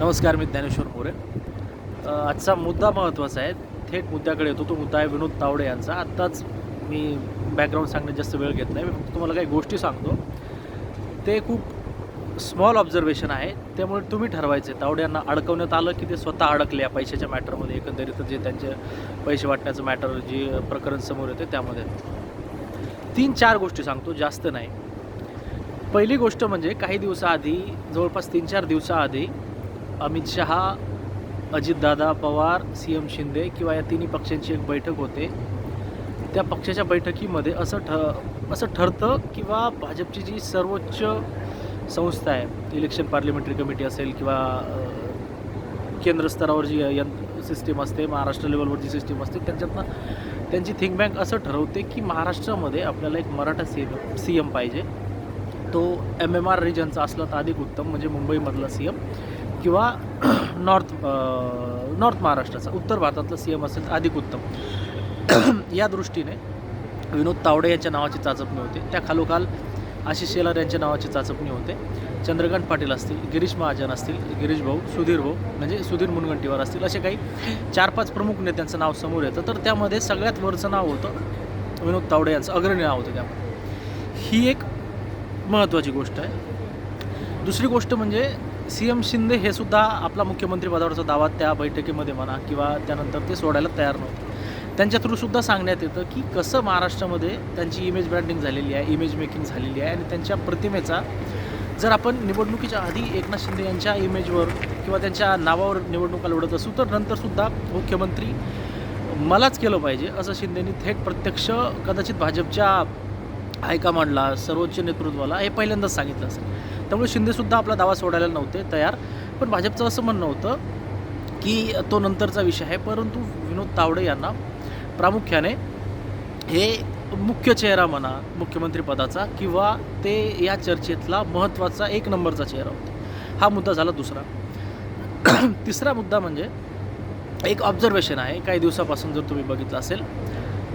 नमस्कार मी ज्ञानेश्वर मोरे. आजचा मुद्दा महत्त्वाचा आहे. थेट मुद्द्याकडे येतो. तो मुद्दा आहे विनोद तावडे यांचा. आत्ताच मी बॅकग्राऊंड सांगण्यात जास्त वेळ घेत नाही. मी फक्त तुम्हाला काही गोष्टी सांगतो. ते खूप स्मॉल ऑब्झर्वेशन आहे. त्यामुळे तुम्ही ठरवायचे. तावडे यांना अडकवण्यात आलं की ते स्वतः अडकले या पैशाच्या मॅटरमध्ये एकंदरीत जे त्यांचे पैसे वाटण्याचं मॅटर जे प्रकरण समोर येते त्यामध्ये. तीन चार गोष्टी सांगतो. जास्त नाही. पहिली गोष्ट म्हणजे काही दिवसाआधी जवळपास तीन चार दिवसाआधी अमित शहा अजितदादा पवार सी एम शिंदे किंवा या तिन्ही पक्षांची एक बैठक होते. त्या पक्षाच्या बैठकीमध्ये असं ठ असं ठरतं किंवा भाजपची जी सर्वोच्च संस्था आहे इलेक्शन पार्लिमेंटरी कमिटी असेल किंवा केंद्र स्तरावर जी यंत्र सिस्टीम असते महाराष्ट्र लेवलवर जी सिस्टीम असते त्यांच्यातनं त्यांची थिंक बँक असं ठरवते की महाराष्ट्रामध्ये आपल्याला एक Maratha C M C M पाहिजे. तो एम एम आर रिजनचा असला तर अधिक उत्तम म्हणजे मुंबईमधला सी एम किंवा नॉर्थ नॉर्थ महाराष्ट्राचा उत्तर भारतातला सी एम असेल तर अधिक उत्तम. या दृष्टीने विनोद तावडे यांच्या नावाची चाचपणी होते. त्या खालोखाल आशिष शेलार यांच्या नावाची चाचपणी होते. चंद्रकांत पाटील असतील गिरीश महाजन असतील गिरीश भाऊ सुधीर भाऊ म्हणजे सुधीर मुनगंटीवार असतील असे काही चार पाच प्रमुख नेत्यांचं नाव समोर येतं. तर त्यामध्ये सगळ्यात वरचं नाव होतं विनोद तावडे यांचं. अग्रणी नाव होतं त्यामध्ये. ही एक महत्त्वाची गोष्ट आहे. दुसरी गोष्ट म्हणजे सी एम शिंदे हे सुद्धा आपला मुख्यमंत्री पदावरचा दावा त्या बैठकीमध्ये म्हणा किंवा त्यानंतर ते सोडायला तयार नव्हते. त्यांच्या थ्रूसुद्धा सांगण्यात येतं की कसं महाराष्ट्रामध्ये त्यांची इमेज ब्रँडिंग झालेली आहे इमेज मेकिंग झालेली आहे आणि त्यांच्या प्रतिमेचा जर आपण निवडणुकीच्या आधी एकनाथ शिंदे यांच्या इमेजवर किंवा त्यांच्या नावावर निवडणुका लढत असू तर नंतरसुद्धा मुख्यमंत्री मलाच केलं पाहिजे असं शिंदेनी थेट प्रत्यक्ष कदाचित भाजपच्या हायकमांडला सर्वोच्च नेतृत्वाला हे पहिल्यांदाच सांगितलं असेल. त्यामुळे शिंदेसुद्धा आपला दावा सोडायला नव्हते तयार. पण भाजपचं असं म्हणणं होतं की तो नंतरचा विषय आहे. परंतु विनोद तावडे यांना प्रामुख्याने हे मुख्य चेहरा म्हणा मुख्यमंत्रीपदाचा किंवा ते या चर्चेतला महत्त्वाचा एक नंबरचा चेहरा होता. हा मुद्दा झाला दुसरा. तिसरा मुद्दा म्हणजे एक ऑब्झर्वेशन आहे. काही दिवसापासून जर तुम्ही बघितलं असेल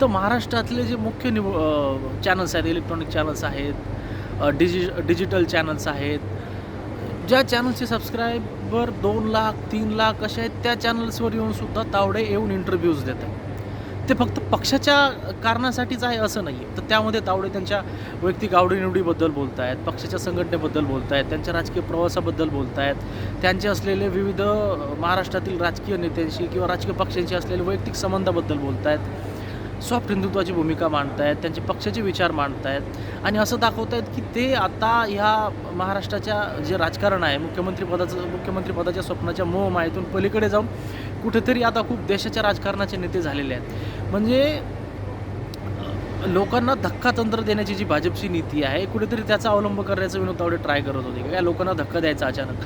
तर महाराष्ट्रातले जे मुख्य निव चॅनल्स आहेत इलेक्ट्रॉनिक चॅनल्स आहेत डिजि डिजिटल चॅनल्स आहेत. ज्या चॅनल्सचे सबस्क्रायबर दोन लाख तीन लाख असे आहेत त्या चॅनल्सवर येऊन सुद्धा तावडे येऊन इंटरव्ह्यूज आहेत. ते फक्त पक्षाच्या कारणासाठीच आहे असं नाही आहे तर त्यामध्ये तावडे त्यांच्या वैयक्तिक आवडीनिवडीबद्दल बोलत आहेत पक्षाच्या संघटनेबद्दल बोलत आहेत त्यांच्या राजकीय प्रवासाबद्दल बोलत आहेत त्यांचे असलेले विविध महाराष्ट्रातील राजकीय नेत्यांशी किंवा राजकीय पक्षांशी असलेले वैयक्तिक संबंधाबद्दल बोलत आहेत सॉफ्ट हिंदुत्वाची भूमिका मांडत आहेत त्यांचे पक्षाचे विचार मांडत आहेत आणि असं दाखवत आहेत की ते आता ह्या महाराष्ट्राच्या जे राजकारण आहे मुख्यमंत्रीपदाचं मुख्यमंत्रीपदाच्या स्वप्नाच्या मोह स्वप्नाच्या पलीकडे जाऊन कुठेतरी आता खूप देशाच्या राजकारणाचे नेते झालेले आहेत. म्हणजे लोकांना धक्का तंत्र देण्याची जी भाजपची नीती आहे कुठेतरी त्याचा अवलंब करण्याचं विनोद तावडे ट्राय करत होते. काय लोकांना धक्का द्यायचा अचानक?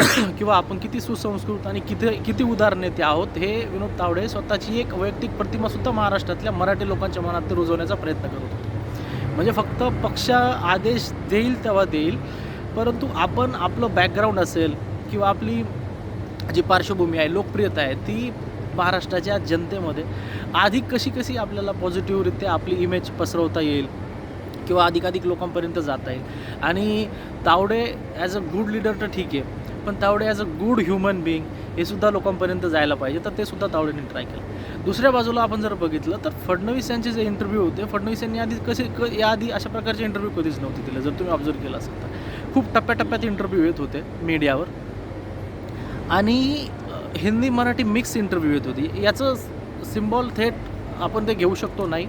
किंवा आपण किती सुसंस्कृत आणि किती किती उदार आहोत हे विनोद तावडे स्वतःची एक वैयक्तिक प्रतिमासुद्धा महाराष्ट्रातल्या मराठी लोकांच्या मनात ते रुजवण्याचा प्रयत्न करत होते. म्हणजे फक्त पक्ष आदेश देईल तेव्हा देईल परंतु आपण आपलं बॅकग्राऊंड असेल किंवा आपली जी पार्श्वभूमी आहे लोकप्रियता आहे ती महाराष्ट्राच्या जनतेमध्ये अधिक कशी कशी आपल्याला पॉझिटिव्हरित्या आपली इमेज पसरवता येईल किंवा अधिकाधिक लोकांपर्यंत जाता येईल. आणि Tawde as a good leader तर ठीक आहे पण Tawde as a good human being हे सुद्धा लोकांपर्यंत जायला पाहिजे तर ते सुद्धा तावडेने ट्राय केलं. दुसऱ्या बाजूला आपण जर बघितलं तर फडणवीस यांचे जे इंटरव्ह्यू होते फडणवीस यांनी आधी कसे क याआधी अशा प्रकारचे इंटरव्ह्यू कधीच नव्हते दिले जर तुम्ही ऑब्झर्व केला असेल तर. खूप टप्प्याटप्प्यात इंटरव्ह्यू येत होते मीडियावर आणि हिंदी मराठी मिक्स इंटरव्ह्यू येत होती. याचं सिम्बॉल थेट आपण ते घेऊ शकतो नाही.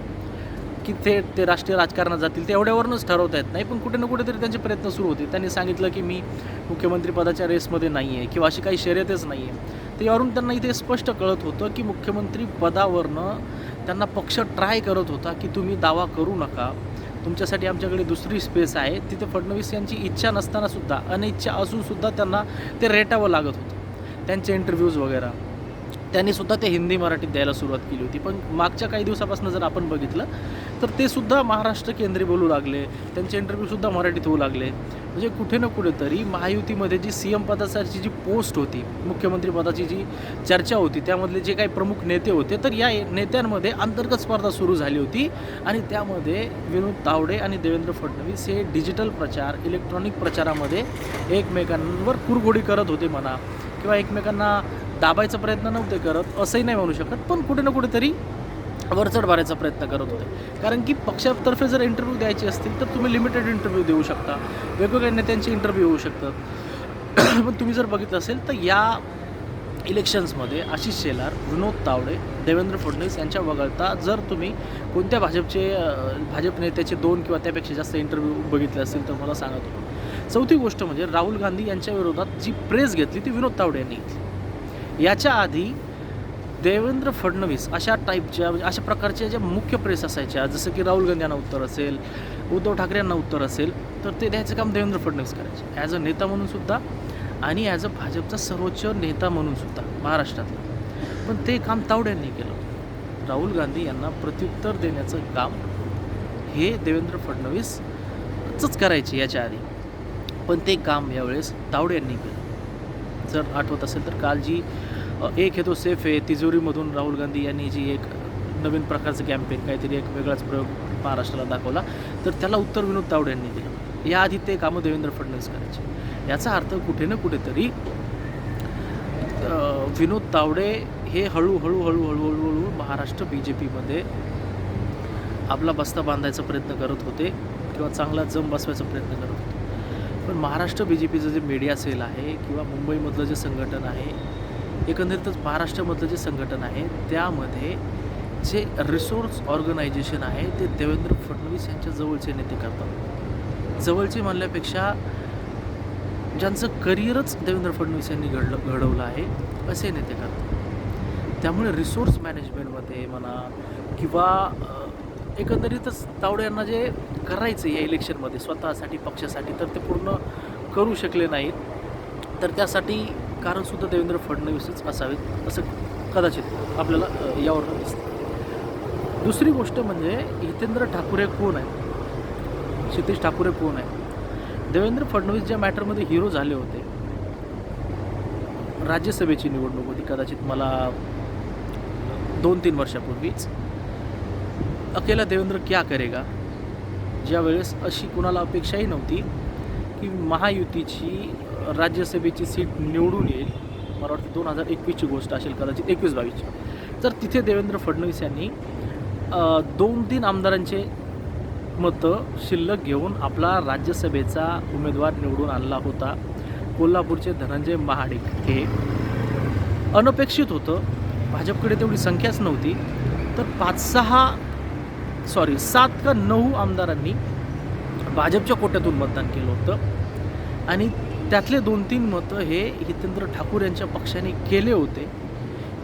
की थेट ते राष्ट्रीय राजकारणात जातील ते एवढ्यावरूनच ठरवता येत नाही. पण कुठे ना कुठेतरी त्यांचे प्रयत्न सुरू होते त्यांनी सांगितलं की मी मुख्यमंत्रीपदाच्या रेसमध्ये नाही आहे किंवा अशी काही शर्यतच नाही आहे तर यावरून त्यांना इथे स्पष्ट कळत होतं की मुख्यमंत्री पदावरनं त्यांना पक्ष ट्राय करत होता की तुम्ही दावा करू नका. तुमच्यासाठी आमच्याकडे दुसरी स्पेस आहे. तिथे फडणवीस यांची इच्छा नसतानासुद्धा अनिच्छा असूनसुद्धा त्यांना ते रेटावं लागत होतं. त्यांचे इंटरव्ह्यूज वगैरे. त्यांनी सुद्धा ते हिंदी मराठीत द्यायला सुरुवात केली होती. पण मागच्या काही दिवसापासून जर आपण बघितलं तर ते सुद्धा महाराष्ट्र केंद्री बोलू लागले. त्यांचे इंटरव्ह्यूसुद्धा मराठीत होऊ लागले. म्हणजे कुठे ना कुठेतरी महायुतीमध्ये जी सी एम पदासाठी जी पोस्ट होती मुख्यमंत्री पदाची जी चर्चा होती त्यामधले जे काही प्रमुख नेते होते तर या नेत्यांमध्ये अंतर्गत स्पर्धा सुरू झाली होती. आणि त्यामध्ये विनोद तावडे आणि देवेंद्र फडणवीस हे डिजिटल प्रचार इलेक्ट्रॉनिक प्रचारामध्ये एकमेकांवर कुरघोडी करत होते म्हणा किंवा एकमेकांना दाबायचा प्रयत्न नव्हते करत असंही नाही म्हणू शकत पण कुठे ना कुठेतरी वरचढ भरायचा प्रयत्न करत होते. कारण की पक्षातर्फे जर इंटरव्ह्यू द्यायचे असतील तर तुम्ही लिमिटेड इंटरव्ह्यू देऊ शकता. वेगवेगळ्या नेत्यांचे इंटरव्ह्यू होऊ शकतात. पण तुम्ही जर बघितलं असेल तर या इलेक्शन्समध्ये आशिष शेलार विनोद तावडे देवेंद्र फडणवीस यांच्या वगळता जर तुम्ही कोणत्या भाजपचे भाजप नेत्याचे दोन किंवा त्यापेक्षा जास्त इंटरव्ह्यू बघितले असतील तर मला सांगत होतो चौथी गोष्ट म्हणजे राहुल गांधी यांच्या विरोधात जी प्रेस घेतली ती विनोद तावडे यांनी घेतली. याच्या आधी देवेंद्र फडणवीस अशा टाईपच्या म्हणजे अशा प्रकारच्या ज्या मुख्य प्रेस असायच्या जसं की राहुल गांधी यांना उत्तर असेल उद्धव ठाकरे यांना उत्तर असेल तर ते द्यायचं काम देवेंद्र फडणवीस करायचे. ॲज अ नेता म्हणून सुद्धा आणि ॲज अ भाजपचा सर्वोच्च नेता म्हणून सुद्धा महाराष्ट्रातला. पण ते काम तावड्यांनी केलं. राहुल गांधी यांना प्रत्युत्तर देण्याचं काम हे देवेंद्र फडणवीसच करायचे याच्या आधी. पण ते काम यावेळेस तावडे यांनी केलं. जर आठवत असेल तर काल जी एक हे तो सेफ आहे. तिजोरीमधून राहुल गांधी यांनी जी एक नवीन प्रकारचं कॅम्पेन काहीतरी एक वेगळाच प्रयोग महाराष्ट्राला दाखवला तर त्याला उत्तर विनोद तावडे यांनी दिलं. याआधी ते कामं देवेंद्र फडणवीस करायचे. याचा अर्थ कुठे ना कुठेतरी विनोद तावडे हे हळूहळू हळूहळू हळूहळू महाराष्ट्र बी जे पीमध्ये आपला बस्ता बांधायचा प्रयत्न करत होते किंवा चांगला जम बसवायचा प्रयत्न करत होते. पण महाराष्ट्र बी जे पीचं जे मीडिया सेल आहे किंवा मुंबईमधलं जे संघटन आहे एकंदरीतच महाराष्ट्रामधलं जे संघटन आहे त्यामध्ये जे रिसोर्स ऑर्गनायझेशन आहे ते देवेंद्र फडणवीस यांच्या जवळचे नेते करतात. जवळचे म्हणल्यापेक्षा ज्यांचं करिअरच देवेंद्र फडणवीस यांनी घडलं घडवलं आहे असे नेते करतात. त्यामुळे रिसोर्स मॅनेजमेंटमध्ये म्हणा किंवा एकंदरीतच तावडे यांना जे करायचं या इलेक्शनमध्ये स्वतःसाठी पक्षासाठी तर ते पूर्ण करू शकले नाहीत. तर त्यासाठी कारणसुद्धा देवेंद्र फडणवीसच असावेत असं कदाचित आपल्याला यावर यावरून दिसतं. दुसरी गोष्ट म्हणजे हितेंद्र ठाकूर कोण आहे क्षितिश ठाकूर कोण आहे देवेंद्र फडणवीस ज्या मॅटरमध्ये हिरो झाले होते राज्यसभेची निवडणूक होती कदाचित मला दोन तीन वर्षापूर्वीच. अकेला देवेंद्र क्या करेगा? ज्यावेळेस अशी कुणाला अपेक्षाही नव्हती की महायुतीची राज्यसभेची सीट निवडून येईल. मला वाटतं दोन हजार एकवीसची गोष्ट असेल कदाचित एकवीस बावीसची. तर तिथे देवेंद्र फडणवीस यांनी दोन तीन आमदारांचे मतं शिल्लक घेऊन आपला राज्यसभेचा उमेदवार निवडून आणला होता. कोल्हापूरचे धनंजय महाडिक हे अनपेक्षित होतं. भाजपकडे तेवढी संख्याच नव्हती. तर पाच सहा सॉरी सात का नऊ आमदारांनी भाजपच्या कोट्यातून मतदान केलं होतं. आणि त्यातले दोन तीन मतं हे हितेंद्र ठाकूर यांच्या पक्षाने केले होते.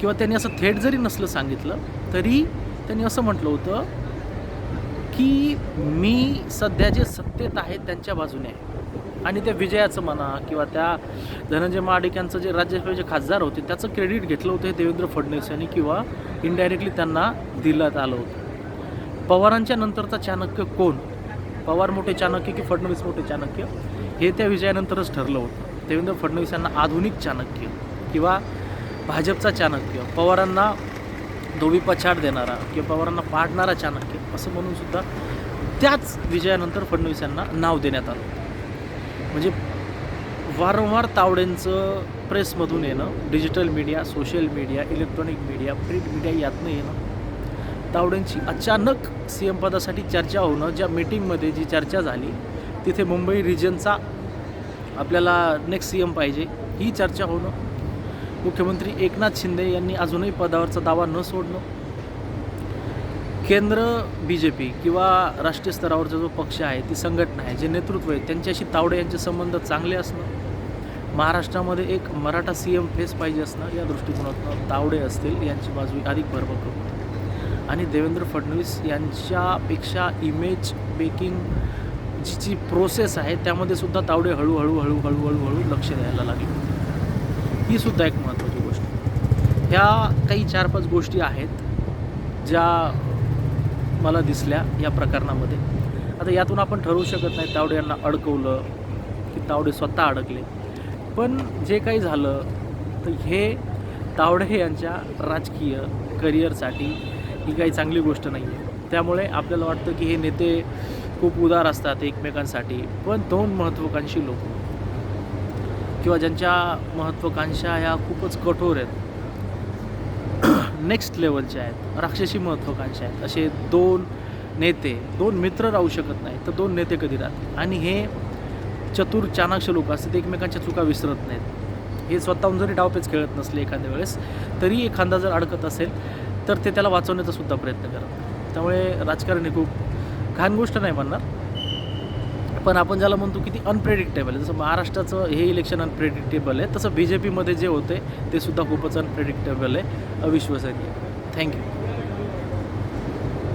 किंवा त्यांनी असं थेट जरी नसलं सांगितलं तरी त्यांनी असं म्हटलं होतं की मी सध्या जे सत्तेत आहेत त्यांच्या बाजूने आहे. आणि त्या विजयाचं म्हणा किंवा त्या धनंजय महाडिक यांचं जे राज्यसभेचे खासदार होते त्याचं क्रेडिट घेतलं होतं हे देवेंद्र फडणवीस यांनी किंवा इनडायरेक्टली त्यांना दिलं आलं होतं. पवारांच्या नंतरचा चाणक्य कोण? पवार मोठे चाणक्य की फडणवीस मोठे चाणक्य? हे त्या विजयानंतरच ठरलं होतं. देवेंद्र फडणवीस यांना आधुनिक चाणक्य किंवा भाजपचा चाणक्य पवारांना धोबी पछाड देणारा किंवा पवारांना पाडणारा चाणक्य असं म्हणून सुद्धा त्याच विजयानंतर फडणवीस यांना नाव देण्यात आलं. म्हणजे वारंवार तावडेंचं प्रेसमधून येणं digital media social media electronic media print media यातनं येणं तावडेंची अचानक सी एम पदासाठी चर्चा होणं ज्या मीटिंगमध्ये जी चर्चा झाली तिथे मुंबई रिजनचा आपल्याला नेक्स्ट सी एम पाहिजे. ही चर्चा होणं. मुख्यमंत्री एकनाथ शिंदे यांनी अजूनही पदावरचा दावा न सोडणं. केंद्र बी जे पी किंवा राष्ट्रीय स्तरावरचा जो पक्ष आहे ती संघटना आहे जे नेतृत्व आहे त्यांच्याशी तावडे यांचे संबंध चांगले असणं. महाराष्ट्रामध्ये एक मराठा सी एम फेस पाहिजे असणं या दृष्टिकोनातून तावडे असतील यांची बाजू अधिक भरभर आणि देवेंद्र फडणवीस यांच्यापेक्षा इमेज बेकिंग जी जी प्रोसेस आहे त्यामध्ये सुद्धा तावडे हळूहळू हळूहळू हळूहळू लक्ष द्यायला लागले. ही सुद्धा एक महत्त्वाची गोष्ट. ह्या काही चार पाच गोष्टी आहेत ज्या मला दिसल्या या प्रकरणामध्ये. आता यातून आपण ठरवू शकत नाही तावडे यांना अडकवलं की तावडे स्वतः अडकले. पण जे काही झालं तर हे तावडे यांच्या राजकीय करिअरसाठी ही काही चांगली गोष्ट नाही आहे त्यामुळे आपल्याला वाटतं की हे नेते खूप उदार असतात एकमेकांसाठी पण दोन महत्त्वाकांक्षी लोक. किंवा ज्यांच्या महत्त्वाकांक्षा ह्या खूपच कठोर आहेत. नेक्स्ट लेवलच्या आहेत राक्षसी महत्त्वाकांक्षा आहेत. असे दोन नेते दोन मित्र राहू शकत नाही तर दोन नेते कधी राहतात आणि हे चतुर चाणाक्ष लोक असतात एकमेकांच्या चुका विसरत नाहीत. हे स्वतःहून जरी डावपेच खेळत नसले एखाद्या वेळेस तरी एखादा जर अडकत असेल तर ते त्याला वाचवण्याचा सुद्धा प्रयत्न करतात. त्यामुळे राजकारण हे खूप घाण गोष्ट नाही म्हणणार. पण आपण ज्याला म्हणतो की ती अनप्रेडिक्टेबल आहे. जसं महाराष्ट्राचं हे इलेक्शन अनप्रेडिक्टेबल आहे. तसं बी जे पीमध्ये जे होते ते सुद्धा खूपच अनप्रेडिक्टेबल आहे. अविश्वसनीय. थँक्यू